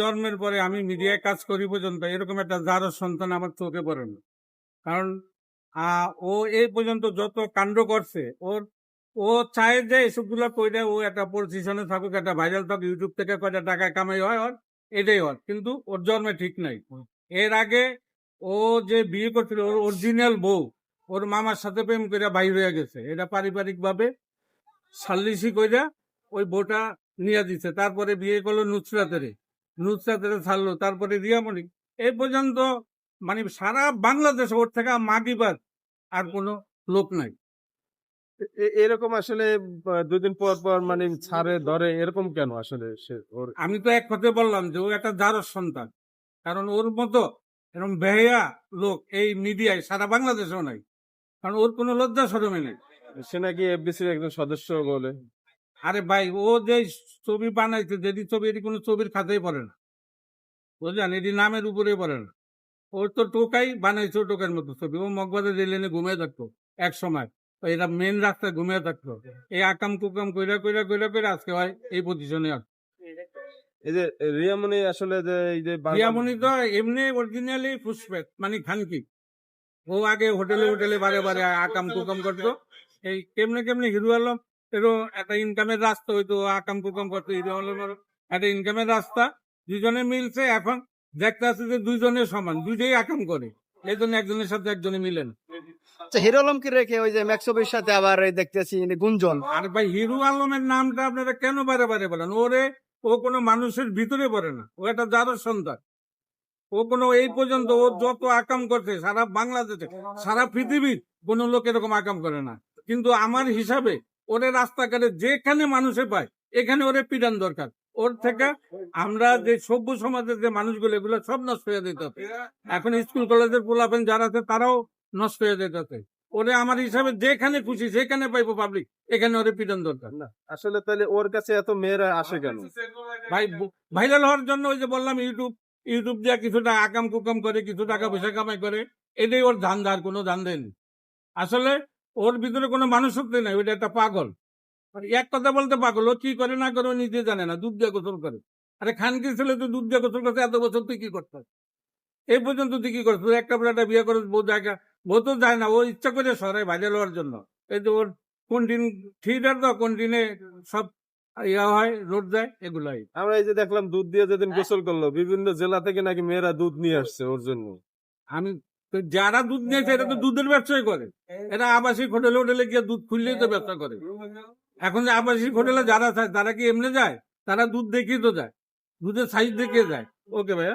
জন্মের পরে আমি মিডিয়ায় কাজ করি পর্যন্ত এরকম একটা যার সন্তান আমার চোখে পড়ে না। কারণ ও এই পর্যন্ত যত কাণ্ড করছে ওর ও চায় যে এসবগুলো কইরা ও একটা পজিশনে থাকুক একটা ভাইরাল থাকুক ইউটিউব থেকে কয়টা টাকা কামাই হয় ওর এটাই ওর। কিন্তু ওর জন্মে ঠিক নাই। এর আগে ও যে বিয়ে করছিল ওর অরিজিনাল বউ ওর মামার সাথে প্রেম করে বাইর হয়ে গেছে। এটা পারিবারিক ভাবে সাল্লিশি কইরা ওই বউটা নিয়ে দিছে। তারপরে বিয়ে করল নুসরাতের নুসরাতের ছাড়লো তারপরে রিয়ামণি এই পর্যন্ত মানে সারা বাংলাদেশ ওর থেকে মাগিবার আর কোনো লোক নাই। এরকম আসলে দুদিন পর পর মানে ছাড়ে ধরে এরকম কেন আসলে সে ওর? আমি তো এক কথায় বললাম যে ও একটা জারস সন্তান। কারণ ওর মতো এরকম বেহায়া লোক এই মিডিয়ায় সারা বাংলাদেশেও নাই। কারণ ওর কোনো লজ্জা সরমে নেই। সে নাকি এফবিসির একজন সদস্য বলে। আরে ভাই ও যে ছবি বানাইছে যেটি ছবি এটি কোনো ছবির খাতেই পড়ে না। বুঝলেন? এটি নামের উপরে পড়ে না ওর তো টোকাই বানাইছে টোকার মতো ছবি। ও মগবাজার রেলেনে ঘুমিয়ে থাকতো এক সময়। এরা মেন রাস্তায় ঘুমিয়ে থাকতো। এই আকাম কুকাম কইরা কইরা কইরা কইরা আজকে হয় এই পজিশনে আছে এই যে রিয়ামণি আসলে যে এই যে রিয়ামণি তো এমনি অরিজিনালি পুষ্পেক মানে খানকি। ও আগে হোটেলে হোটেলে বারে বারে আকাম কুকাম করতো। এই কেমনে কেমনে হিরো আলম এরও একটা ইনকামের রাস্তা হইতো আকাম কুকাম করতো হিরো আলমের একটা ইনকামের রাস্তা। দুজনে মিলছে এখন দেখতে আছে যে দুইজনের সমান দুইটাই আকাম করে। এই জন্য একজনের সাথে একজনে মিলেন। আচ্ছা হিরো আলমকে রেখে ওই যে ম্যাক্সবের সাথে আবার দেখতেছি গুঞ্জন। আর ভাই হিরো আলমের নামটা আপনারা কেন বারে বারে বলেন? ওরে ও কোনো মানুষের ভিতরে পড়ে না। ও একটা যারও সন্তান। ও কোনো এই পর্যন্ত ও যত আকাম করছে সারা বাংলাদেশে সারা পৃথিবীর কোনো লোক এরকম আকাম করে না। কিন্তু আমার হিসাবে ওরে রাস্তাঘাটে যেখানে মানুষে পায় এখানে ওরে পিটান দরকার। ওর থেকে আমরা যে সভ্য সমাজের যে মানুষগুলো এগুলো সব নষ্ট হয়ে যেতে এখন স্কুল কলেজের পোলাপেন যারা আছে তারাও নষ্ট হয়ে যেতে ওরে আমার হিসাবে যেখানে খুশি সেখানে পাইবো পাবলিক এখানে ওরে পিটান দরকার। না আসলে তাহলে ওর কাছে এত মেয়েরা আসে কেন? ভাই ভাইরাল হওয়ার জন্য ওই যে বললাম ইউটিউব ইউটিউব দিয়ে কিছুটা আকাম কুকাম করে কিছু টাকা পয়সা কামাই করে এটাই ওর ধান্দা আর কোনো ধান্দা নেই। আসলে ওর ভিতরে কোনো মানুষত্ব নাই ওইটা একটা পাগল। এক কথা বলতে পাগল কি করে না করে নিজে জানে না দুধ দিয়ে গোসল করে। আরে খানকি ছেলে তো দুধ দিয়ে গোসল করতে এত বছর তুই কি করতে এই পর্যন্ত তুই কি করছিস? একটা বেলাটা বিয়ে করে বউ জায়গা বউ তো যায় না ও ইচ্ছা করে সরাই ভাইরাল হওয়ার জন্য। এই যে ওর কোন দিন থিয়েটার তো কোন দিনে সব ইয়া হয় রোড যায় এগুলাই। আমরা এই যে দেখলাম দুধ দিয়ে যেদিন গোসল করল বিভিন্ন জেলা থেকে নাকি মেয়েরা দুধ নিয়ে আসছে ওর জন্য। আমি তো যারা দুধ নিয়েছে এটা তো দুধের ব্যবসায় করে। এরা আবাসিক হোটেলে হোটেলে গিয়ে দুধ খুললেই তো ব্যবসা করে। এখন যে আবাসিক হোটেলে যারা থাকে তারা কি এমনি যায়? তারা দুধ দেখিয়ে তো যায়। দুধের সাইজ দেখিয়ে যায়। ওকে ভাইয়া।